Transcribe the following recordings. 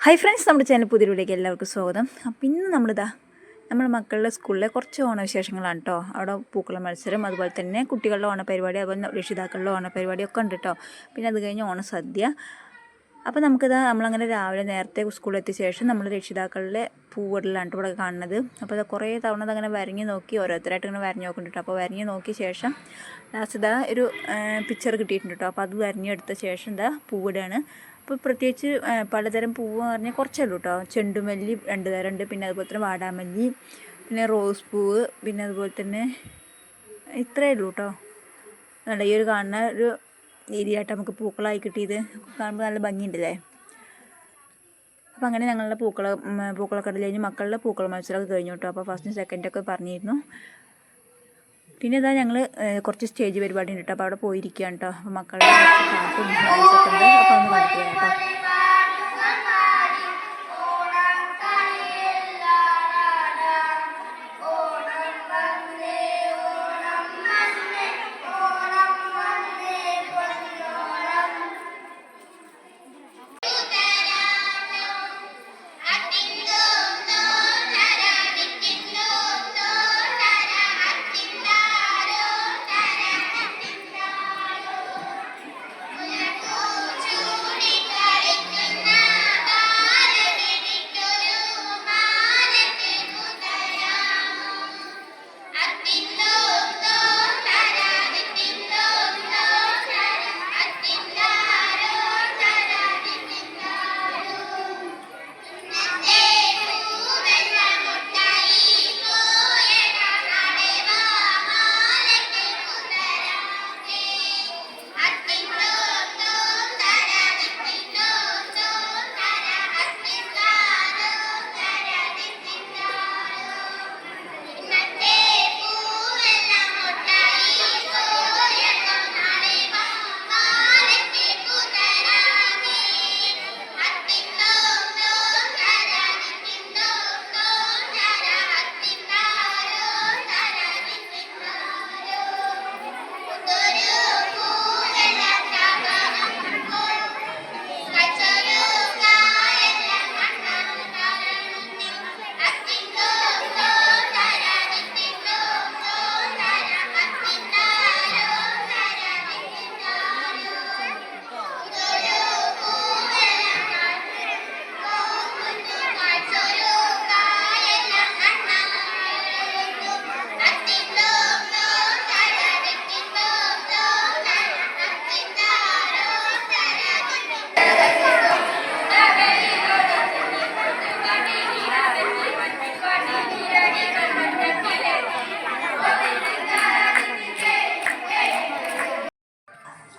Hi friends നമ്മുടെ channel പുതിയ വീഡിയോക്ക് എല്ലാവർക്കും സ്വാഗതം. അപ്പം ഇന്ന് നമ്മളിതാ നമ്മുടെ മക്കളുടെ സ്കൂളിലെ കുറച്ച് ഓണവിശേഷങ്ങളാണ് കേട്ടോ അവിടെ പൂക്കള മത്സരം അതുപോലെ തന്നെ കുട്ടികളുടെ ഓണപരിപാടി അതുപോലെ രക്ഷിതാക്കളുടെ ഓണപരിപാടി ഒക്കെ ഉണ്ട് കേട്ടോ പിന്നെ അത് കഴിഞ്ഞ് ഓണസദ്യ. അപ്പോൾ നമുക്കിതാ നമ്മളങ്ങനെ രാവിലെ നേരത്തെ സ്കൂളിൽ എത്തിയ ശേഷം നമ്മൾ രക്ഷിതാക്കളുടെ പൂവിടലാണ് ഇവിടെ കാണുന്നത്. അപ്പോൾ അത് കുറേ തവണ അതങ്ങനെ വരഞ്ഞ് നോക്കി ഓരോരുത്തരായിട്ട് ഇങ്ങനെ വരഞ്ഞ് നോക്കുന്നുണ്ട് അപ്പോൾ വരഞ്ഞ് നോക്കിയ ശേഷം ലാസ്റ്റ് ഇതാ ഒരു പിക്ചർ കിട്ടിയിട്ടുണ്ട് കേട്ടോ അപ്പോൾ അത് വരഞ്ഞെടുത്ത ശേഷം ഇതാ പൂവിടുകയാണ് അപ്പോൾ പ്രത്യേകിച്ച് പലതരം പൂവ് പറഞ്ഞാൽ കുറച്ചേ ഉള്ളൂ കേട്ടോ ചെണ്ടുമല്ലി രണ്ട് തരം ഉണ്ട്. പിന്നെ അതുപോലെ തന്നെ വാടാമല്ലി പിന്നെ റോസ് പൂവ് പിന്നെ അതുപോലെ തന്നെ ഇത്രയേ ഉള്ളൂ കേട്ടോ നല്ല ഈ ഒരു കാണുന്ന ഒരു രീതിയായിട്ട് നമുക്ക് പൂക്കളായി കിട്ടിയത് കാണുമ്പോൾ നല്ല ഭംഗിയുണ്ടല്ലേ? അപ്പോൾ അങ്ങനെ ഞങ്ങളുടെ പൂക്കള പൂക്കളൊക്കെ കഴിഞ്ഞ് മക്കളുടെ പൂക്കള മത്സരമൊക്കെ കഴിഞ്ഞു കേട്ടോ അപ്പോൾ ഫസ്റ്റും സെക്കൻഡൊക്കെ പറഞ്ഞിരുന്നു. പിന്നെ ഇതാ ഞങ്ങൾ കുറച്ച് സ്റ്റേജ് പരിപാടി ഉണ്ട് കേട്ടോ. അപ്പോൾ അവിടെ പോയിരിക്കുകയാണ് കേട്ടോ. അപ്പോൾ മക്കളുടെ അപ്പോൾ ഒന്ന് കണ്ടിട്ട് കേട്ടോ.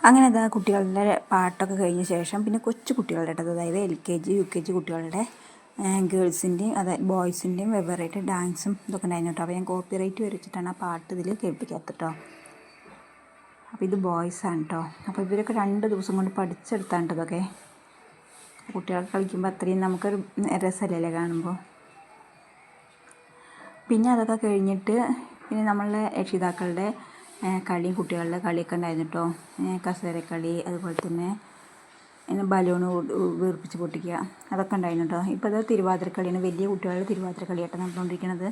അങ്ങനെ അതാ കുട്ടികളുടെ പാട്ടൊക്കെ കഴിഞ്ഞ ശേഷം പിന്നെ കൊച്ചു കുട്ടികളുടെ കേട്ടോ അതായത് L K G U K G കുട്ടികളുടെ ഗേൾസിന്റെയും അതായത് ബോയ്സിന്റെയും വെവ്വേറായിട്ട് ഡാൻസും ഇതൊക്കെ ഉണ്ടായിരുന്നു കേട്ടോ. അപ്പോൾ ഞാൻ കോപ്പി റൈറ്റ് വരച്ചിട്ടാണ് ആ പാട്ട് ഇതിൽ കേൾപ്പിക്കാത്തത് കേട്ടോ. അപ്പോൾ ഇത് ബോയ്സാണ് കേട്ടോ. അപ്പോൾ ഇവരൊക്കെ രണ്ട് ദിവസം കൊണ്ട് പഠിച്ചെടുത്താണ് ഇതൊക്കെ. കുട്ടികൾക്ക് കളിക്കുമ്പോൾ അത്രയും നമുക്കൊരു രസമല്ലേ കാണുമ്പോൾ. പിന്നെ അതൊക്കെ കഴിഞ്ഞിട്ട് പിന്നെ നമ്മളുടെ രക്ഷിതാക്കളുടെ കളിയും കുട്ടികളുടെ കളിയൊക്കെ ഉണ്ടായിരുന്നു കേട്ടോ കസേരക്കളി അതുപോലെ തന്നെ പിന്നെ ബലൂൺ വീർപ്പിച്ച് പൊട്ടിക്കുക അതൊക്കെ ഉണ്ടായിരുന്നു കേട്ടോ ഇപ്പോൾ അത് തിരുവാതിരക്കളിയാണ്. വലിയ കുട്ടികളുടെ തിരുവാതിരക്കളിയായിട്ട് നടന്നുകൊണ്ടിരിക്കുന്നത്.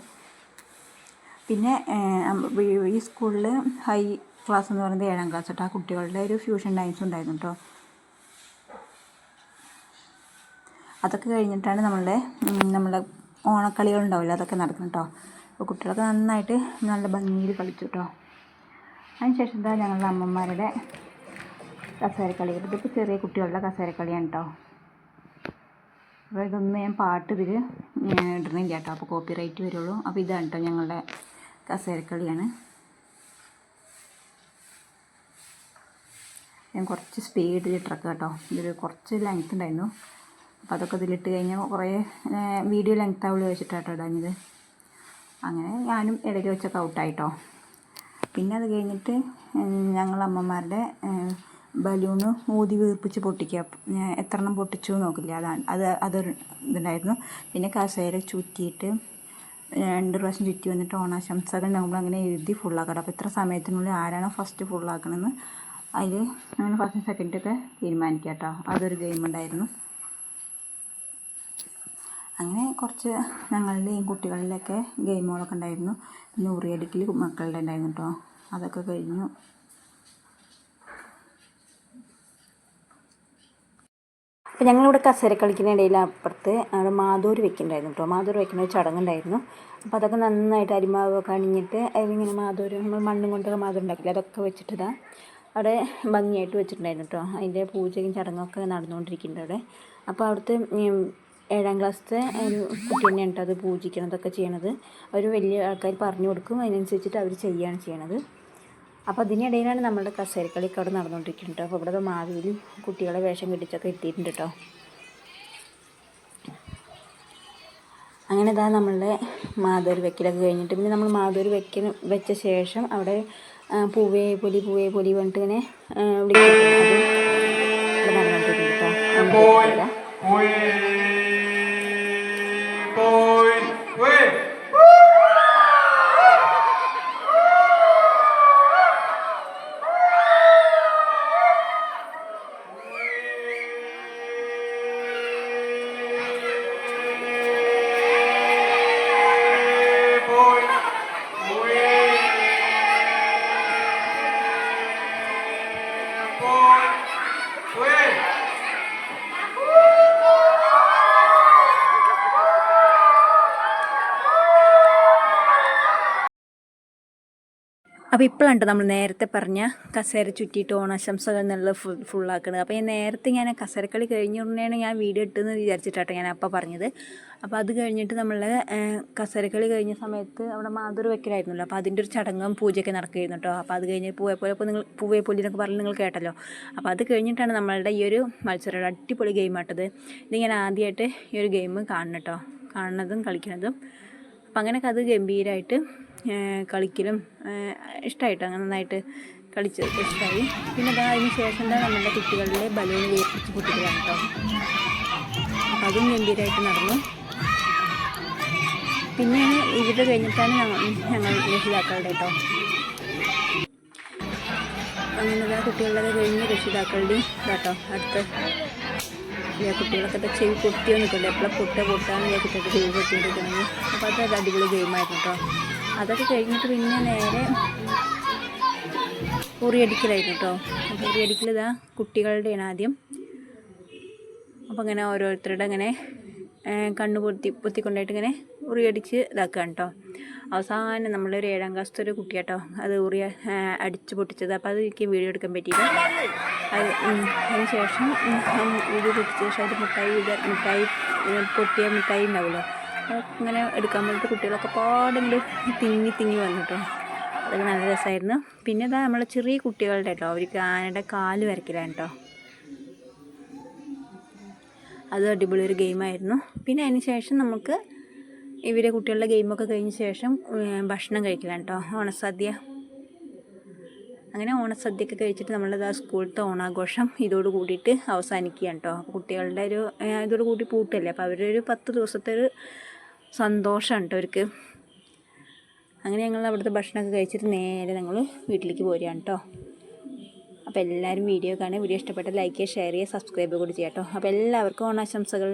പിന്നെ ഈ- സ്കൂളിൽ ഹൈ ക്ലാസ് എന്ന് പറയുന്നത് ഏഴാം ക്ലാസ് കേട്ടോ ആ കുട്ടികളുടെ ഒരു ഫ്യൂഷൻ ഡാൻസ് ഉണ്ടായിരുന്നു കേട്ടോ അതൊക്കെ കഴിഞ്ഞിട്ടാണ് നമ്മളുടെ നമ്മളെ ഓണക്കളികൾ ഉണ്ടാവില്ല? അതൊക്കെ നടക്കുന്നത് കേട്ടോ അപ്പോൾ കുട്ടികളൊക്കെ നന്നായിട്ട് നല്ല ഭംഗിയിൽ കളിച്ചു കേട്ടോ അതിനുശേഷം എന്താ ഞങ്ങളുടെ അമ്മമാരുടെ കസേരക്കളി. ഇതിപ്പോൾ ചെറിയ കുട്ടികളുടെ കസേരക്കളിയാണ് കേട്ടോ അപ്പോൾ ഇതൊന്നും ഞാൻ പാട്ട് ഇതിൽ ഇടണില്ല കേട്ടോ അപ്പോൾ കോപ്പി റൈറ്റ് വരുള്ളൂ. അപ്പോൾ ഇതാണ് കേട്ടോ ഞങ്ങളുടെ കസേരക്കളിയാണ്. ഞാൻ കുറച്ച് സ്പീഡിൽ ഇട്ടിറക്ക കേട്ടോ ഇതിൽ കുറച്ച് ലെങ്ത് ഉണ്ടായിരുന്നു. അപ്പോൾ അതൊക്കെ ഇതിലിട്ട് കഴിഞ്ഞാൽ കുറേ വീഡിയോ ലെങ്ത് ആവുള്ളൂ വെച്ചിട്ടാട്ടോ ഇടാഞ്ഞത്. അങ്ങനെ ഞാനും ഇടയ്ക്ക് വെച്ചൊക്കെ ഔട്ടായിട്ടോ പിന്നെ അത് കഴിഞ്ഞിട്ട് ഞങ്ങൾ അമ്മമാരുടെ ബലൂണ് ഊതി വീർപ്പിച്ച് പൊട്ടിക്കുക. എത്ര പൊട്ടിച്ചു നോക്കില്ല. അതാണ് അത് അതൊരു ഇതുണ്ടായിരുന്നു. പിന്നെ കസേര ചുറ്റിയിട്ട് രണ്ട് പ്രാവശ്യം ചുറ്റി വന്നിട്ട് ഓണാശംസകൾ നമ്മൾ അങ്ങനെ എഴുതി ഫുള്ളാക്കണം അപ്പോൾ ഇത്ര സമയത്തിനുള്ളിൽ ആരാണോ ഫസ്റ്റ് ഫുള്ളാക്കണമെന്ന് അതിൽ അങ്ങനെ ഫസ്റ്റ് സെക്കൻഡൊക്കെ തീരുമാനിക്കാം കേട്ടോ അതൊരു ഗെയിം ഉണ്ടായിരുന്നു. അങ്ങനെ കുറച്ച് ഞങ്ങളുടെയും കുട്ടികളിലൊക്കെ ഗെയിമുകളൊക്കെ ഉണ്ടായിരുന്നു. പിന്നെ ഉറിയടിക്കൽ മക്കളുടെ ഉണ്ടായിരുന്നു കേട്ടോ അതൊക്കെ കഴിഞ്ഞു. അപ്പോൾ ഞങ്ങളിവിടെ കസേര കളിക്കുന്നതിനിടയിൽ അപ്പുറത്ത് അവിടെ മാധൂര് വെക്കുന്നുണ്ടായിരുന്നു കേട്ടോ മാധൂർ വെക്കുന്ന ഒരു ചടങ്ങുണ്ടായിരുന്നു. അപ്പോൾ അതൊക്കെ നന്നായിട്ട് അരിമാവ് കണിഞ്ഞിട്ട് അതിലിങ്ങനെ മാധൂര് നമ്മൾ മണ്ണും കൊണ്ടൊക്കെ മാധൂര് ഉണ്ടാക്കില്ല? അതൊക്കെ വെച്ചിട്ട് ഇതാ അവിടെ ഭംഗിയായിട്ട് വെച്ചിട്ടുണ്ടായിരുന്നു കേട്ടോ അതിന്റെ പൂജയും ചടങ്ങൊക്കെ നടന്നുകൊണ്ടിരിക്കുന്നുണ്ട് അവിടെ. അപ്പോൾ അവിടുത്തെ ഏഴാം ക്ലാസ്സിലത്തെ ഒരു കുട്ടി തന്നെയാണ് കേട്ടോ അത് പൂജിക്കണതൊക്കെ ചെയ്യണത്. അവർ വലിയ ആൾക്കാർ പറഞ്ഞു കൊടുക്കും. അതിനനുസരിച്ചിട്ട് അവർ ചെയ്യുകയാണ് ചെയ്യണത്. അപ്പോൾ അതിനിടയിലാണ് നമ്മളുടെ കസേരക്കളിയൊക്കെ അവിടെ നടന്നുകൊണ്ടിരിക്കുന്നത് കേട്ടോ. അപ്പോൾ ഇവിടെ മാവേലി കുട്ടികളെ വേഷം കെട്ടിച്ചൊക്കെ എത്തിയിട്ടുണ്ട് കേട്ടോ. അങ്ങനെ ഇതാ നമ്മളുടെ മാധൂര് വെക്കലൊക്കെ കഴിഞ്ഞിട്ട് പിന്നെ നമ്മൾ മാധൂര് വെക്കൽ വെച്ച ശേഷം അവിടെ പൂവേ പൊലി പൂവേ പൊലി പറഞ്ഞിട്ട് ഇങ്ങനെ ആ, വിളിക്കും. അത് ഇവിടെ നടന്നുകൊണ്ടിരിക്കുന്നു കേട്ടോ. അപ്പോൾ ഇപ്പോഴാണ് നമ്മൾ നേരത്തെ പറഞ്ഞ കസേര ചുറ്റിയിട്ട് ഓണാശംസകൾ എന്നുള്ളത് ഫുൾ ഫുള്ളാക്കുന്നത് അപ്പോൾ ഞാൻ നേരത്തെ ഞാൻ കസേരക്കളി കഴിഞ്ഞ ഉടനെയാണ് ഞാൻ വീഡിയോ ഇട്ടെന്ന് വിചാരിച്ചിട്ടാട്ടോ ഞാൻ അപ്പോൾ പറഞ്ഞത്. അപ്പോൾ അത് കഴിഞ്ഞിട്ട് നമ്മൾ കസേരക്കളി കഴിഞ്ഞ സമയത്ത് അവിടെ മാതൃ വെക്കലായിരുന്നല്ലോ അപ്പോൾ അതിന്റെ ഒരു ചടങ്ങും പൂജയൊക്കെ നടക്കുകയായിരുന്നു കേട്ടോ അപ്പോൾ അത് കഴിഞ്ഞ് പൂവേ പോലെ നിങ്ങൾ പൂവേ പോലെ എന്നൊക്കെ പറഞ്ഞ് നിങ്ങൾ കേട്ടല്ലോ. അപ്പോൾ അത് കഴിഞ്ഞിട്ടാണ് നമ്മളുടെ ഈ ഒരു മത്സരം അടിപൊളി ഗെയിമാട്ടത് ഇത് ഞാൻ ആദ്യമായിട്ട് ഈ ഒരു ഗെയിം കാണണം കേട്ടോ കാണുന്നതും കളിക്കുന്നതും. അപ്പം അങ്ങനെയൊക്കെ അത് ഗംഭീരമായിട്ട് കളിക്കലും ഇഷ്ടമായിട്ട് അങ്ങനെ നന്നായിട്ട് കളിച്ച് ഇഷ്ടമായി പിന്നെ അതാ അതിന് ശേഷം എന്താ നമ്മുടെ കുട്ടികളിലെ ബലൂൺ വേർപ്പിച്ച് കുട്ടികളാണ് കേട്ടോ അപ്പം അതും ഗംഭീരമായിട്ട് നടന്നു. പിന്നെ ഇവിടെ കഴിഞ്ഞിട്ടാണ് ഞങ്ങൾ ഞങ്ങൾ രക്ഷിതാക്കളുടെ കേട്ടോ അങ്ങനെ കുട്ടികളുടെ കഴിഞ്ഞ് രക്ഷിതാക്കളുടെയും കേട്ടോ അടുത്ത ഈ കുട്ടികളൊക്കെ ചെവി പൊട്ടി വന്നിട്ടുണ്ട്. എപ്പോഴും പൊട്ട പൊട്ടാന്ന് ഞാൻ കുട്ടികൾക്ക് ചെവി പൊട്ടിക്കൊണ്ടിരിക്കുന്നത് അപ്പോൾ അത് അടിപൊളി ഗെയിമായിരുന്നു കേട്ടോ അതൊക്കെ കഴിഞ്ഞിട്ട് പിന്നെ നേരെ ഉറിയടിക്കലായിരുന്നു കേട്ടോ അപ്പോൾ ഉറിയടിക്കൽ ഇതാ കുട്ടികളുടെയാണ് ആദ്യം. അപ്പോൾ അങ്ങനെ ഓരോരുത്തരുടെ അങ്ങനെ കണ്ണ് പൊത്തി പൊത്തിക്കൊണ്ടായിട്ട് ഇങ്ങനെ ഉറിയടിച്ച് ഇതാക്കുകയാണ് കേട്ടോ അവസാനം നമ്മളൊരു ഏഴാം ക്ലാസ്സിലത്തെ ഒരു കുട്ടി കേട്ടോ അത് ഉറിയ അടിച്ച് പൊട്ടിച്ചത്. അപ്പോൾ അത് എനിക്ക് വീഡിയോ എടുക്കാൻ പറ്റിയില്ല. അത് അതിന് ശേഷം വീഡിയോ പൊട്ടിച്ച ശേഷം അത് മിഠായി മിഠായി പൊട്ടിയ മിഠായി ഉണ്ടാവുമല്ലോ. അങ്ങനെ എടുക്കാൻ വേണ്ടിയിട്ട് കുട്ടികളൊക്കെ പാടെങ്കിലും തിങ്ങി തിങ്ങി വന്നു കേട്ടോ അതൊക്കെ നല്ല രസമായിരുന്നു. പിന്നെ ഇതാ നമ്മളെ ചെറിയ കുട്ടികളുടെ കേട്ടോ അവർക്ക് ആനയുടെ കാൽ വരയ്ക്കലാണ് കേട്ടോ അത് അടിപൊളി ഒരു ഗെയിമായിരുന്നു പിന്നെ അതിന് ശേഷം നമുക്ക് ഇവരെ കുട്ടികളുടെ ഗെയിമൊക്കെ കഴിഞ്ഞ ശേഷം ഭക്ഷണം കഴിക്കലാണ് കേട്ടോ ഓണസദ്യ. അങ്ങനെ ഓണസദ്യയൊക്കെ കഴിച്ചിട്ട് നമ്മളത് ആ സ്കൂളത്തെ ഓണാഘോഷം ഇതോട് കൂടിയിട്ട് അവസാനിക്കുകയാണ് കേട്ടോ കുട്ടികളുടെ ഒരു ഇതോട് കൂടി പൂട്ടല്ലേ? അപ്പോൾ അവരുടെ ഒരു പത്ത് ദിവസത്തെ ഒരു സന്തോഷമാണ് കേട്ടോ അവർക്ക് അങ്ങനെ ഞങ്ങൾ അവിടുത്തെ ഭക്ഷണമൊക്കെ കഴിച്ചിട്ട് നേരെ ഞങ്ങൾ വീട്ടിലേക്ക് പോരുകയാണ് കേട്ടോ അപ്പോൾ എല്ലാവരും വീഡിയോ കാണുക. വീഡിയോ ഇഷ്ടപ്പെട്ട ലൈക്ക് ചെയ്യുക ഷെയർ ചെയ്യുക സബ്സ്ക്രൈബ് കൂടി ചെയ്യാം കേട്ടോ അപ്പോൾ എല്ലാവർക്കും ഓണാശംസകൾ.